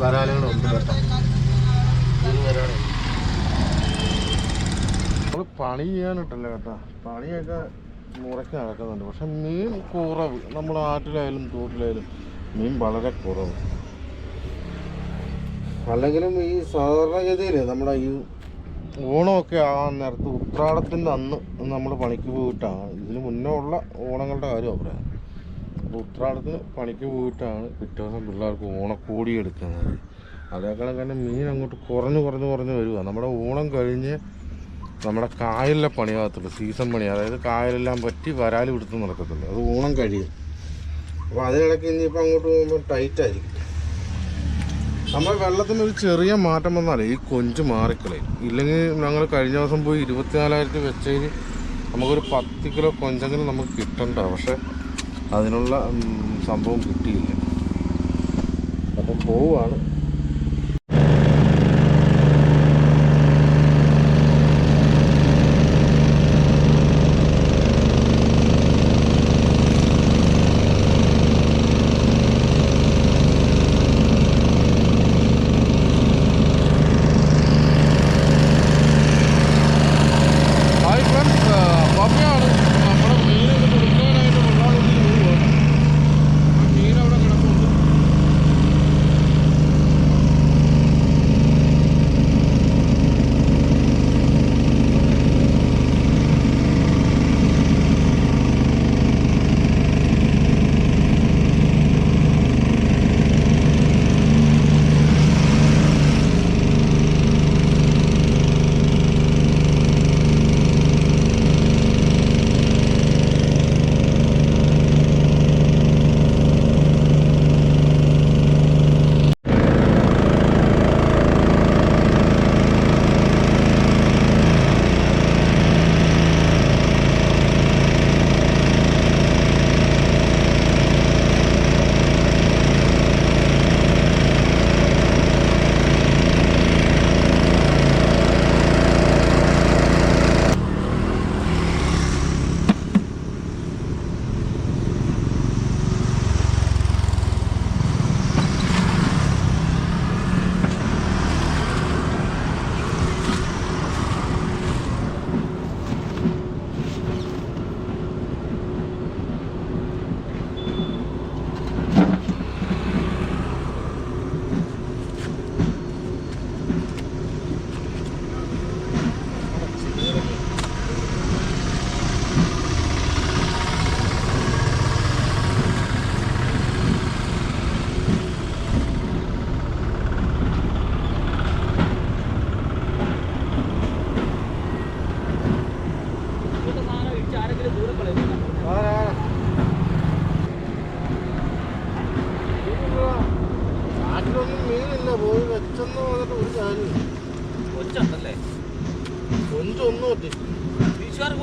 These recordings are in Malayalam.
വരാലുകളുണ്ട് കേട്ടോ. നമ്മൾ പണി ചെയ്യാനിട്ടല്ല കേട്ടോ. പണിയൊക്കെ മുറയ്ക്ക് നടക്കുന്നുണ്ട്. പക്ഷെ മീൻ കുറവ്. നമ്മുടെ ആറ്റിലായാലും തോട്ടിലായാലും മീൻ വളരെ കുറവ്. അല്ലെങ്കിലും ഈ സാധാരണഗതിയിൽ നമ്മുടെ ഈ ഓണമൊക്കെ ആ നേരത്ത് ഉത്രാടത്തിന്റെ അന്ന് നമ്മൾ പണിക്ക് പോയിട്ടാണ്. ഇതിന് മുന്നേ ഉള്ള ഓണങ്ങളുടെ കാര്യം പറയാം. അപ്പോൾ ഉത്രാടത്ത് പണിക്ക് പോയിട്ടാണ് പിറ്റേ ദിവസം പിള്ളേർക്ക് ഓണക്കോടി എടുക്കുന്നത്. അതേക്കാളും തന്നെ മീൻ അങ്ങോട്ട് കുറഞ്ഞ് കുറഞ്ഞ് കുറഞ്ഞ് വരിക നമ്മുടെ ഓണം കഴിഞ്ഞ് നമ്മുടെ കായലിലെ പണിയാകത്തുള്ളൂ സീസൺ പണി. അതായത് കായലെല്ലാം പറ്റി വരാൽ പിടുത്ത് നടക്കത്തുള്ളൂ. അത് ഓണം കഴിയും. അപ്പോൾ അതിനിടയ്ക്ക് ഇനിയിപ്പോൾ അങ്ങോട്ട് പോകുമ്പോൾ ടൈറ്റ് ആയിരിക്കും. നമ്മൾ വെള്ളത്തിന് ഒരു ചെറിയ മാറ്റം വന്നാലേ ഈ കൊഞ്ച് മാറിക്കളയും. ഇല്ലെങ്കിൽ ഞങ്ങൾ കഴിഞ്ഞ ദിവസം പോയി ഇരുപത്തിനാലായിരത്തി വെച്ചതിന് നമുക്കൊരു പത്ത് കിലോ കൊഞ്ചെങ്കിലും നമുക്ക് കിട്ടണ്ട. പക്ഷെ അതിനുള്ള സംഭവം കിട്ടിയില്ല. അപ്പം പോവാണ്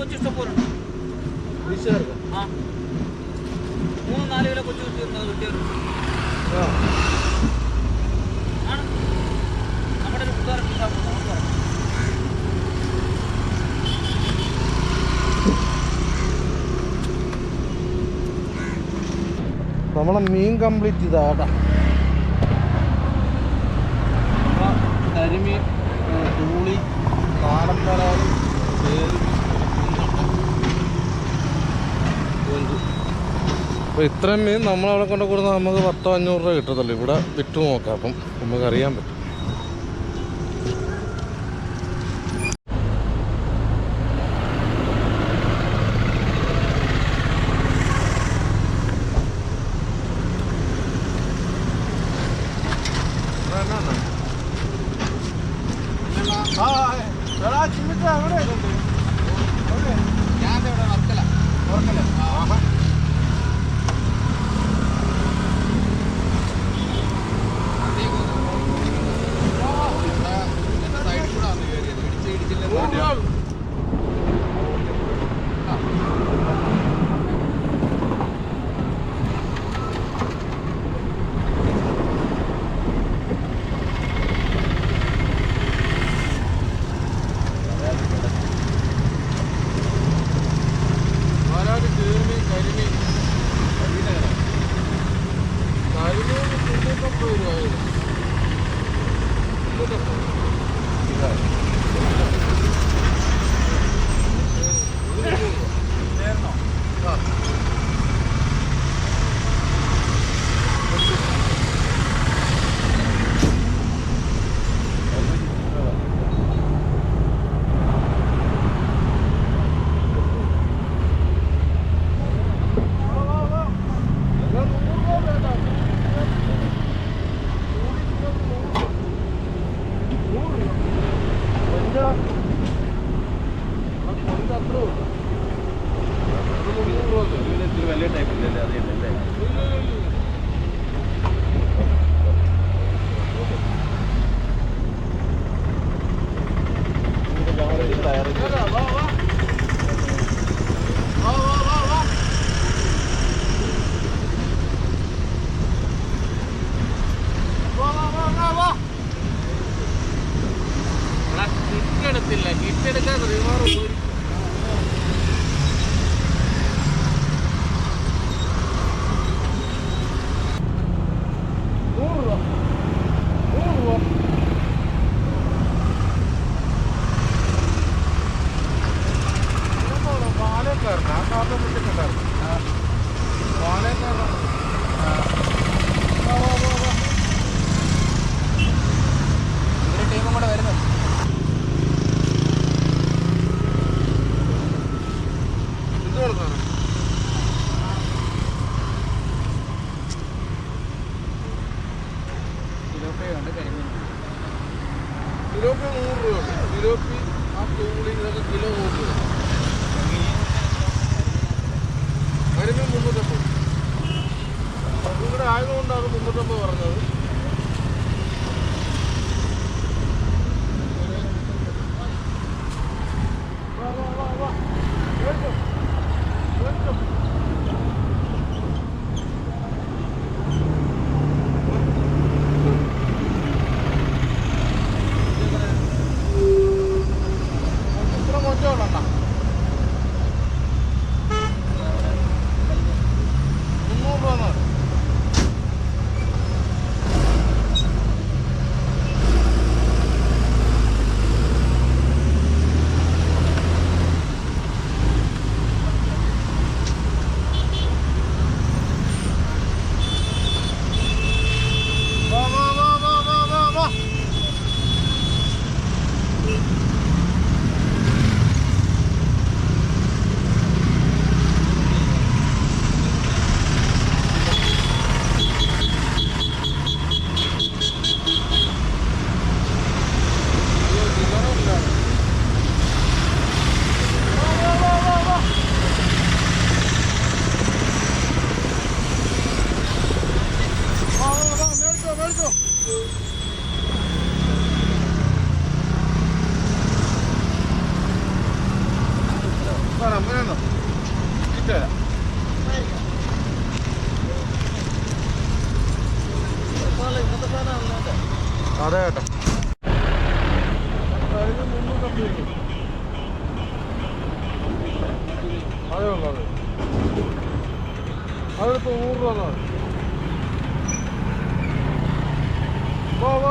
കൊച്ചു ഇഷ്ടപ്പോലുണ്ട് ആ. മൂന്ന് നാല് കിലോ കൊച്ചു കിട്ടിയിരുന്നത് കിട്ടിയവരുണ്ട് ആണ്. നമ്മുടെ ഒരു കൂട്ടുകാരൻ ഉണ്ടാക്കും നമ്മളെ മീൻ കംപ്ലീറ്റ് ചെയ്താ കേട്ടാ നമ്മളെ കരിമീൻ ഏ, തൂളി നാടൻ പരാതി അപ്പോൾ ഇത്രയും മീൻ നമ്മളവിടെ കൊണ്ട് കൊടുത്താൽ നമുക്ക് പത്തോ അഞ്ഞൂറ് രൂപ കിട്ടത്തുള്ളൂ. ഇവിടെ വിറ്റ് നോക്കാം അപ്പം നമുക്കറിയാൻ പറ്റും. വലിയ ടൈപ്പില്ലല്ലേ അല്ലേ കാറിൽ വിളിച്ചിട്ടുണ്ടായിരുന്നു വാടകക്കാരനാണ്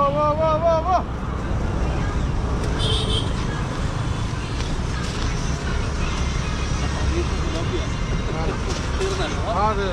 വാ വാ വാ വാ. ആ അതെ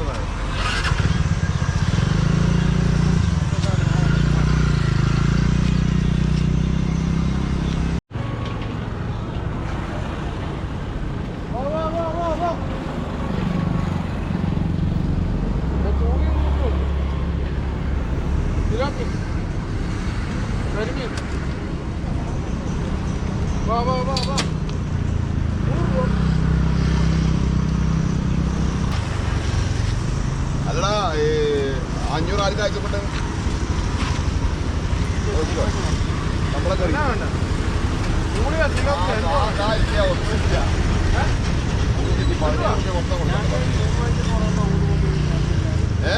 ഏ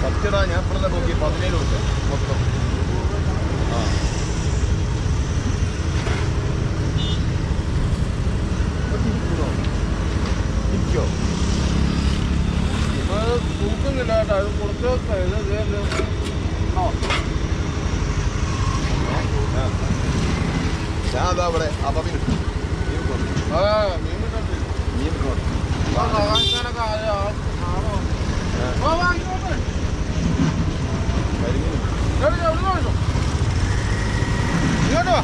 സത്യടാ ഞാൻ ഇപ്പോഴത്തെ നോക്കി പതിനേഴ് കൊടുക്കാം മൊത്തം ആ. ഇരിക്കോ ഇപ്പൊ തൂക്കുന്നില്ല കേട്ടോ അത് കൊടുത്ത് ഇത് ഞാൻ അതാ അവിടെ അപ്പീൻ മീൻ കരിമീൻ. ഇങ്ങോട്ട് വാ.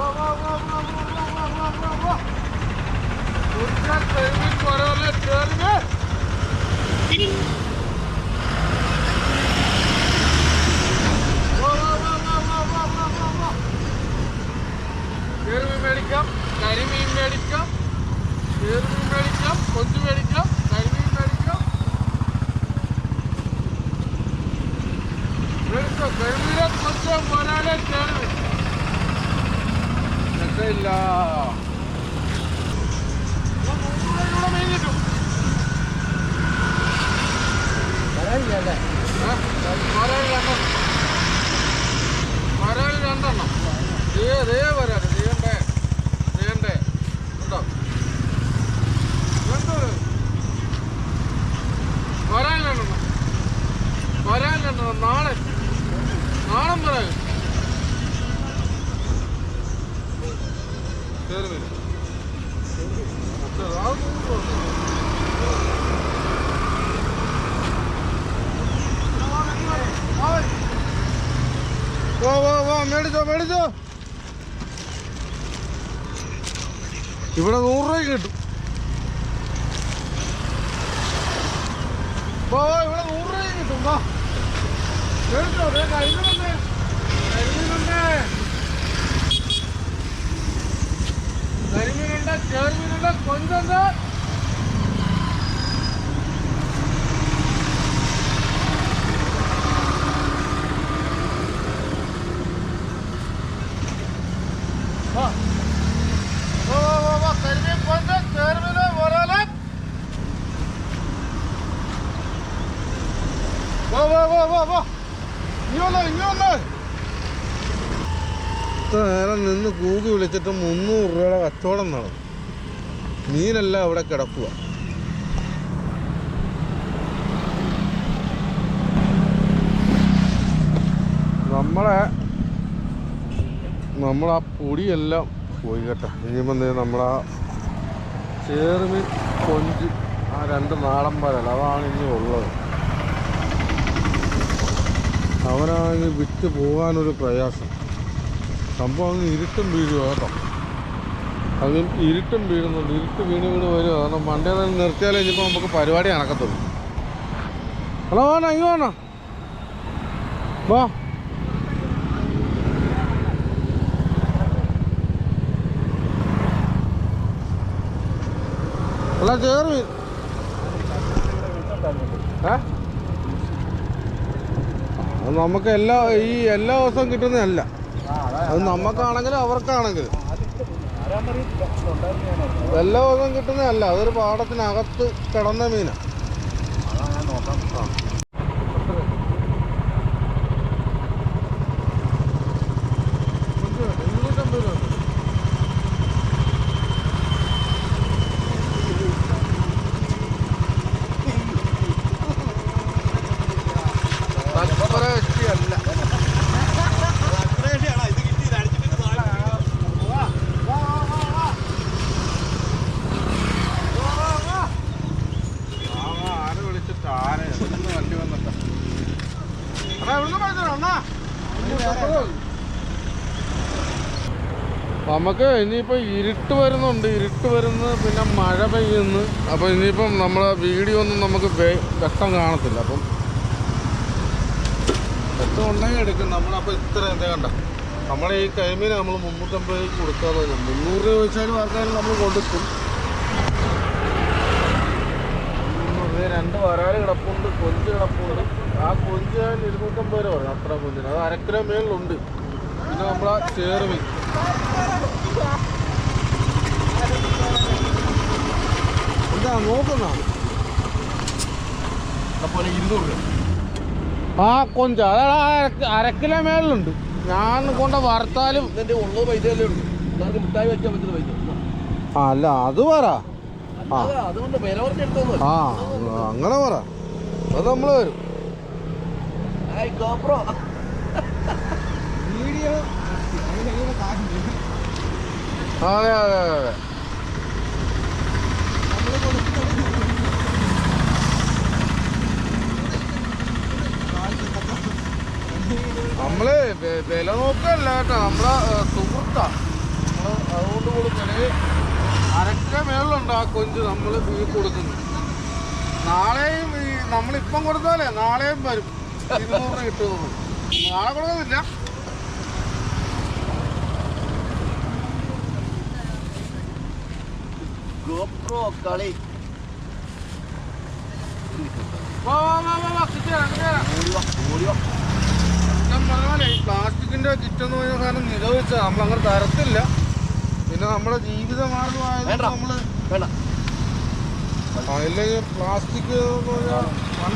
വാ വാ വാ വാ വാ വാ വാ വാ വാ കൊഞ്ച കരിമീൻ ഒരല ചെറുക വാ വാ വാ വാ വാ വാ വാ വാ വാ ചെറുമീൻ മേടിക്കാം കരിമീൻ മേടിക്കാം ചെറുമീൻ മേടിക്കാം കൊഞ്ച് രക്ഷയില്ല വരൽ രണ്ടെണ്ണം. ഏതേ വരാ അവിടെ കിടക്കുക. നമ്മളെ നമ്മളാ പൊടിയെല്ലാം പോയി കേട്ടോ ഇനിയിപ്പം നമ്മളെ ചേറുമീൻ കൊഞ്ച് ആ രണ്ട് നാടൻ വരൽ അതാണ് ഇനി ഉള്ളത്. അവനാണെങ്കിൽ വിറ്റ് പോകാനൊരു പ്രയാസം. സംഭവം അങ്ങ് ഇരുട്ടും വീഴുക കേട്ടോ. അങ്ങ് ഇരുട്ടും വീഴുന്നുണ്ട്. ഇരുട്ട് വീണ് വീണ് വരും. കാരണം മണ്ടേ തന്നെ നിർത്തിയാലേ നമുക്ക് പരിപാടി നടക്കത്തുള്ളൂ. ഹലോ വേണ ഇങ്ങ് വേണ വാ. അല്ല ചേർവി നമുക്ക് എല്ലാ ഈ എല്ലാ ദിവസവും കിട്ടുന്നതല്ല. അത് നമുക്കാണെങ്കിലും അവർക്കാണെങ്കിലും. എല്ലാ ദിവസവും കിട്ടുന്നതല്ല അതൊരു പാടത്തിനകത്ത് കിടന്ന മീനാ. നമുക്ക് ഇനിയിപ്പോൾ ഇരുട്ട് വരുന്നുണ്ട്. ഇരുട്ട് വരുന്നു പിന്നെ മഴ പെയ്യുന്നു. അപ്പോൾ ഇനിയിപ്പം നമ്മളെ വീഡിയോ ഒന്നും നമുക്ക് വ്യക്തം കാണത്തില്ല. അപ്പം വ്യക്തം ഉണ്ടെങ്കിൽ എടുക്കും. നമ്മളപ്പോൾ ഇത്ര എന്താ കണ്ട? നമ്മളെ ഈ കൈമീന് നമ്മൾ മുന്നൂറ്റമ്പത് രൂപയ്ക്ക് പറ്റും. മുന്നൂറ് രൂപ വെച്ചാലും ആൾക്കാർ നമ്മൾ കൊടുക്കും രണ്ട് വരാൽ കിടപ്പുണ്ട്. കൊഞ്ച് കിടപ്പുണ്ട്. ആ കൊഞ്ച് ഇരുന്നൂറ്റമ്പത് രൂപ പറഞ്ഞു അത്ര കൊഞ്ചിന്. അത് അരക്കിലോ മേളിലുണ്ട്. പിന്നെ നമ്മളെ ചേർമീൻ ആ കൊഞ്ച. അതായത് അര കിലോ മേളിലുണ്ട്. ഞാൻ കൊണ്ട് വറുത്താലും ഇതിന്റെ ഉള്ള. പൈസ. പൈസ അല്ല അത് പറ. ആ. അങ്ങനെ പറ. നമ്മൾ വരും. വീഡിയോ അതെ അതെ അതെ നമ്മൾ വില നോക്കല്ല കേട്ടോ. നമ്മളെ സുഹൃത്താ. നമ്മൾ അതുകൊണ്ട് കൊടുക്കൽ. അരക്ക മേളിലുണ്ട് ആ കൊഞ്ച് നമ്മൾ ഈ കൊടുക്കുന്നു നാളെയും ഈ നമ്മളിപ്പം കൊടുത്താലേ നാളെയും വരും. ഇരുന്നൂറ് കിട്ടുന്നു നാളെ കൊടുക്കുന്നില്ല. പറഞ്ഞാലേ കളി. പ്ലാസ്റ്റിക്കിന്റെ കിറ്റെന്ന് പറഞ്ഞ സാധനം നിരോധിച്ച നമ്മൾ അങ്ങനെ തരത്തില്ല. പിന്നെ നമ്മുടെ ജീവിത മാർഗമായത്. നമ്മൾ വേണ്ട. അതിൽ പ്ലാസ്റ്റിക് എന്ന് പറഞ്ഞാൽ വൻ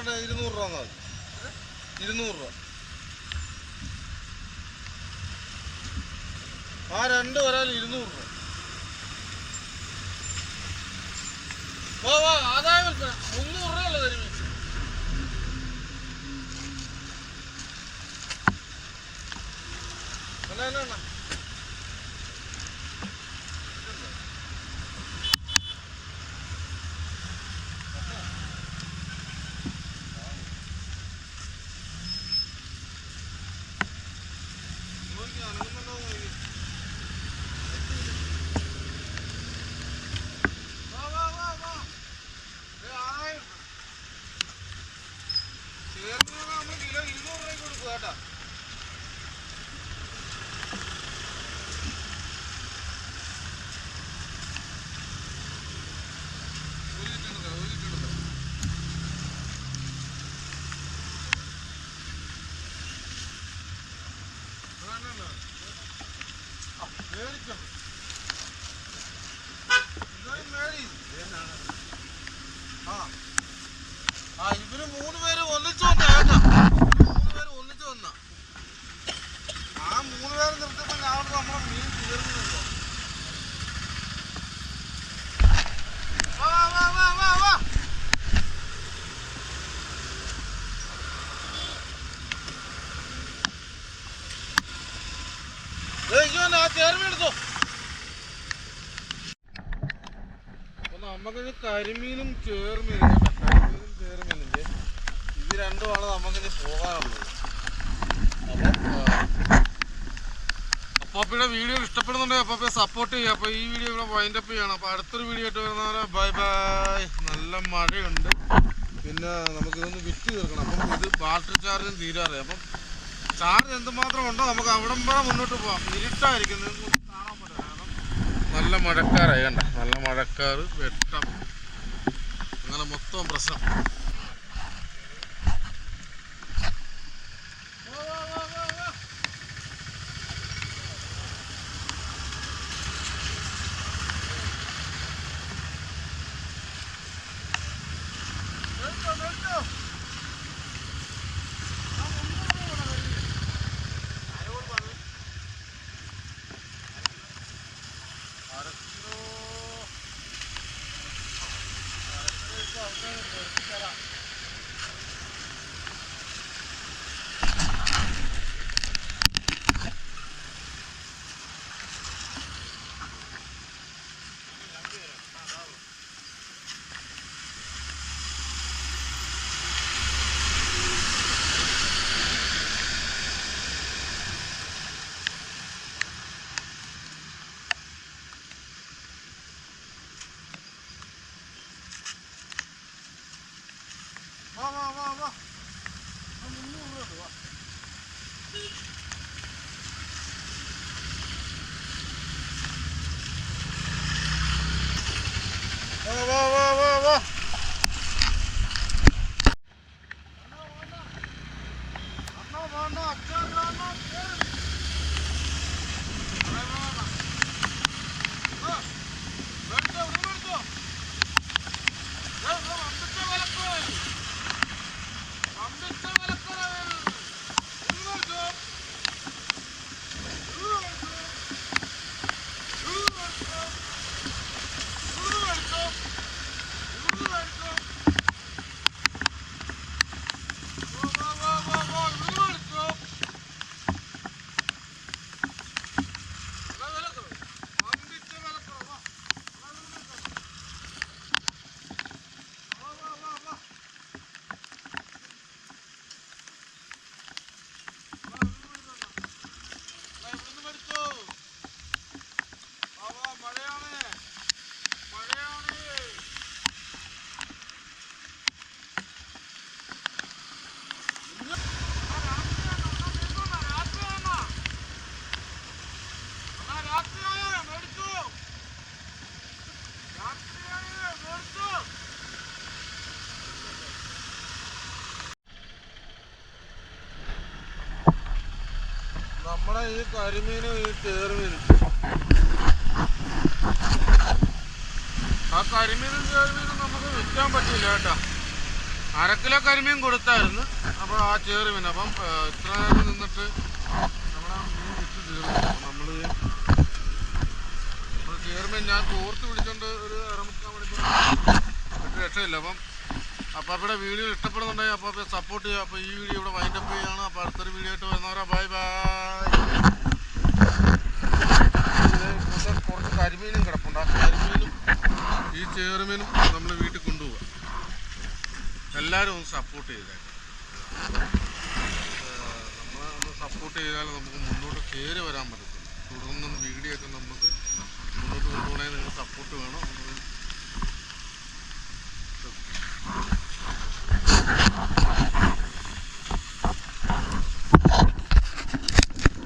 ഇരുന്നൂറ് രൂപ ഇരുന്നൂറ് രൂപ ആ രണ്ട് വരാൽ ഇരുന്നൂറ് രൂപ വാ വാ ആദായം വിൽപ്പന. മുന്നൂറ് രൂപ ഉള്ളത് കരിമീൻ അല്ല അല്ല അല്ല നോക്കി അനങ്ങുന്നുണ്ടോ എന്ന് നോക്കി. വാ, വാ, വാ, വാ. ദേ ആദായം. ചേർന്ന് നമ്മൾ കിലോ ഇരുന്നൂറ് രൂപയ്ക്ക് കൊടുക്കുക കേട്ടാ ഒരു ലിറ്റർ എടുക്കാം, ഒരു ലിറ്റർ എടുക്കാം. വേണ്ടല്ലോ. ആ, മേടിച്ചോ. ഇതായി മേടി. ആ. ആ, ഇവർ മൂന്ന് പേര് ഒന്നിച്ച് വന്നാ കേട്ടോ. മൂന്ന് പേര് ഒന്നിച്ച് വന്നാ. ആ മൂന്ന് പേര് നിർത്തുമ്പോ ഞാൻ നമ്മളെ മീൻ തീർന്നുണ്ടോ വാ വാ വാ വാ ചേർമ എടുത്തോ നമുക്കിനി കരിമീനും ചേർമീനും. കരിമീനും ചേർമീനില്ലേ? ഇത് രണ്ടുമാണ് നമുക്കിനി പോകാനുള്ളത്. അപ്പാപ്പയുടെ വീഡിയോ ഇഷ്ടപ്പെടുന്നുണ്ടെങ്കിൽ അപ്പാപ്പയെ സപ്പോർട്ട് ചെയ്യുക. അപ്പോൾ ഈ വീഡിയോ ഇവിടെ വൈൻഡപ്പ് ചെയ്യണം. അപ്പോൾ അടുത്തൊരു വീഡിയോ ആയിട്ട് വരുന്നവരെ ബൈ ബൈ നല്ല മഴയുണ്ട്. പിന്നെ നമുക്കിതൊന്ന് വിറ്റ് തീർക്കണം. അപ്പം ഇത് ബാറ്ററി ചാർജും തീരാറേ അപ്പം ചാർജ് എന്തുമാത്രം ഉണ്ടോ നമുക്ക് അവിടം വരെ മുന്നോട്ട് പോവാം. ഇരുട്ടായിരിക്കും. കാണാൻ നല്ല മഴക്കാറായി. കണ്ട? നല്ല മഴക്കാറ് വെട്ടം. അങ്ങനെ മൊത്തം പ്രശ്നം. ഈ കരിമീനും ഈ ചേറുമീനും ആ കരിമീനും ചേറുമീനും നമുക്ക് വിൽക്കാൻ പറ്റില്ല കേട്ടോ. അര കിലോ കരിമീൻ കൊടുത്തായിരുന്നു. അപ്പോൾ ആ ചേറുമീൻ അപ്പം ഇത്ര നേരം നിന്നിട്ട് നമ്മളെ മീൻ വിറ്റ് തീർന്നു. നമ്മൾ നമ്മൾ ചേറുമീൻ ഞാൻ കോർത്ത് പിടിച്ചോണ്ട് ഒരു അരമുക്കാൽ മണിക്കൂർ ഒരു രക്ഷയില്ല. അപ്പം അപ്പാപ്പയുടെ വീഡിയോ ഇഷ്ടപ്പെടുന്നുണ്ടെങ്കിൽ അപ്പാപ്പയെ സപ്പോർട്ട് ചെയ്യുക. അപ്പോൾ ഈ വീഡിയോ ഇവിടെ വൈൻഡപ്പ് ചെയ്യുകയാണ്. അപ്പോൾ അടുത്തൊരു വീഡിയോ ആയിട്ട് വരുന്നവരാ ബൈ ബൈ കരിമീനും കിടപ്പുണ്ട്. ആ കരിമീനും ഈ ചേറുമീനും നമ്മൾ വീട്ടിൽ കൊണ്ടുപോകാം എല്ലാവരും ഒന്ന് സപ്പോർട്ട് ചെയ്തേക്കാം നമ്മൾ ഒന്ന് സപ്പോർട്ട് ചെയ്താൽ നമുക്ക് മുന്നോട്ട് കയറി വരാൻ പറ്റത്തില്ല തുടർന്നും വീഡിയോ ഒക്കെ നമുക്ക് മുന്നോട്ട് കൊണ്ടുപോകണേ നിങ്ങൾ സപ്പോർട്ട് വേണം. നമ്മൾ